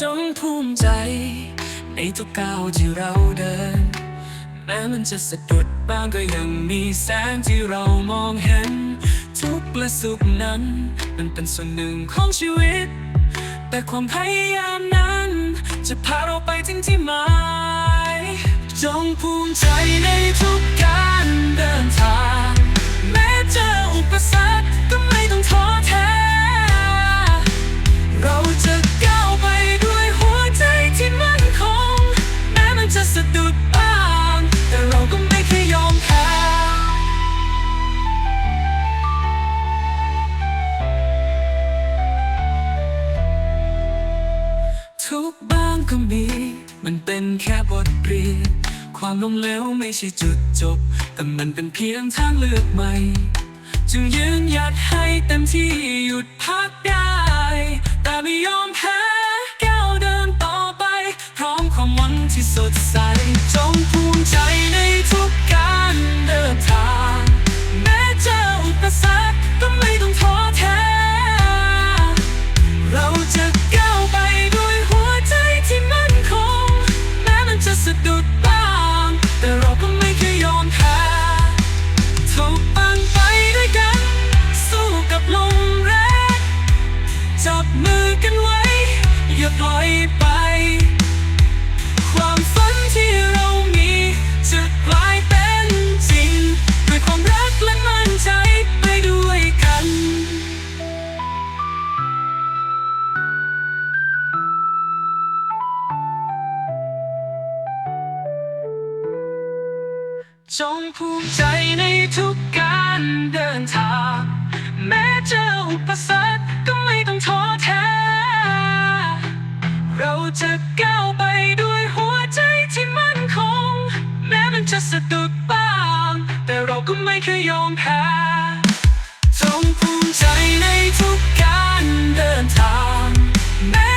จงภูมิใจ ในทุกก้าวที่เราเดิน แม้มันจะสะดุดบ้างก็ยังมีแสงที่เรามองเห็น ทุกข์และสุขนั้น มันเป็นส่วนหนึ่งของชีวิต แต่ความพยายามนั้น จะพาเราไปถึงที่หมาย จงภูมิใจในทุกการเดินทาง แม้เจออุปสรรคก็ไม่ต้อง ก็มี มันเป็นแค่บทเรียน ความล้มเหลวไม่ใช่จุดจบ แต่มันเป็นเพียงทางเลือกใหม่ จึงยืนหยัดให้เต็มที่หยุดพักได้ แต่ไม่ยอมแพ้ก้าวเดินต่อไป พร้อมความหวังที่สดใส สะดุด จงภูมิใจในทุกการเดินทาง แม้เจออุปสรรคก็ไม่ต้องท้อแท้ เราจะก้าวไปด้วยหัวใจที่มั่นคง แม้มันจะสะดุดบ้าง แต่เราก็ไม่เคยยอมแพ้จงภูมิใจในทุกการเดินทางแม้